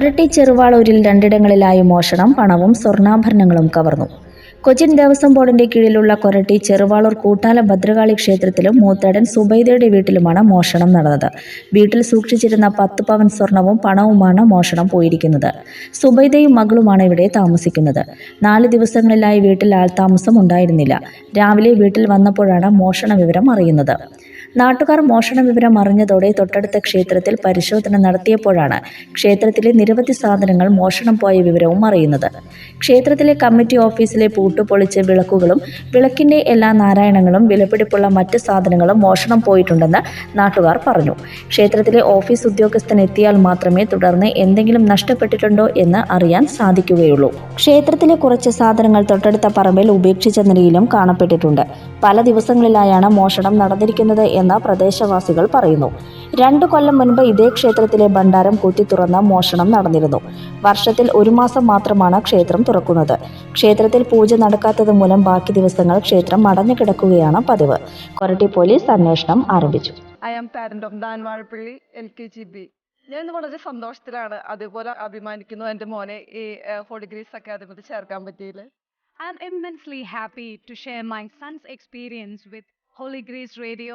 കൊരട്ടി ചെറുവാളൂരിൽ രണ്ടിടങ്ങളിലായി മോഷണം പണവും സ്വർണാഭരണങ്ങളും കവർന്നു. കൊച്ചിൻ ദേവസ്വം ബോർഡിന്റെ കീഴിലുള്ള കൊരട്ടി ചെറുവാളൂർ കൂട്ടാല ഭദ്രകാളി ക്ഷേത്രത്തിലും മൂത്തേടൻ സുബൈദയുടെ വീട്ടിലുമാണ് മോഷണം നടന്നത്. വീട്ടിൽ സൂക്ഷിച്ചിരുന്ന പത്ത് പവൻ സ്വർണവും പണവുമാണ് മോഷണം പോയിരിക്കുന്നത്. സുബൈദയും മകളുമാണ് ഇവിടെ താമസിക്കുന്നത്. നാല് ദിവസങ്ങളിലായി വീട്ടിൽ ആൾതാമസം ഉണ്ടായിരുന്നില്ല രാവിലെ വീട്ടിൽ വന്നപ്പോഴാണ് മോഷണ വിവരം അറിയുന്നത്. നാട്ടുകാർ മോഷണ വിവരം അറിഞ്ഞതോടെ തൊട്ടടുത്ത ക്ഷേത്രത്തിൽ പരിശോധന നടത്തിയപ്പോഴാണ് ക്ഷേത്രത്തിലെ നിരവധി സാധനങ്ങൾ മോഷണം പോയ വിവരവും അറിയുന്നത്. ക്ഷേത്രത്തിലെ കമ്മിറ്റി ഓഫീസിലെ പൂട്ട് പൊളിച്ച് വിളക്കുകളും വിളക്കിന്റെ എല്ലാ നാരായണങ്ങളും വിലപിടിപ്പുള്ള മറ്റ് സാധനങ്ങളും മോഷണം പോയിട്ടുണ്ടെന്ന് നാട്ടുകാർ പറഞ്ഞു. ക്ഷേത്രത്തിലെ ഓഫീസ് ഉദ്യോഗസ്ഥൻ എത്തിയാൽ മാത്രമേ തുടർന്ന് എന്തെങ്കിലും നഷ്ടപ്പെട്ടിട്ടുണ്ടോ എന്ന് അറിയാൻ സാധിക്കുകയുള്ളൂ. ക്ഷേത്രത്തിലെ കുറച്ച് സാധനങ്ങൾ തൊട്ടടുത്ത പറമ്പിൽ ഉപേക്ഷിച്ച നിലയിലും കാണപ്പെട്ടിട്ടുണ്ട്. പല ദിവസങ്ങളിലായാണ് മോഷണം നടന്നിരിക്കുന്നത് എന്ന് പ്രദേശവാസികൾ പറയുന്നു. രണ്ടു കൊല്ലം മുൻപ് ഇതേ ക്ഷേത്രത്തിലെ ഭണ്ഡാരം കുത്തി തുറന്ന മോഷണം നടന്നിരുന്നു. വർഷത്തിൽ ഒരു മാസം മാത്രമാണ് ക്ഷേത്രം തുറക്കുന്നത്. ക്ഷേത്രത്തിൽ പൂജ നടക്കാത്തത് മൂലം ബാക്കി ദിവസങ്ങൾ ക്ഷേത്രം അടഞ്ഞു കിടക്കുകയാണ് പതിവ്. കൊരട്ടി പോലീസ് അന്വേഷണം ആരംഭിച്ചു. I am parent of Dan Vazhappally L K G B ഞാൻ ഇന്ന് വളരെ സന്തോഷത്തിലാണ് അതുപോലെ അഭിമാനിക്കുന്നു എന്റെ മോനെ ഈ ഹോളിഗ്രീസ് അക്കാദമിയിൽ ചേർക്കാൻ പറ്റിയില്ല I'm immensely happy to share my son's experience with Holy Grace Radio,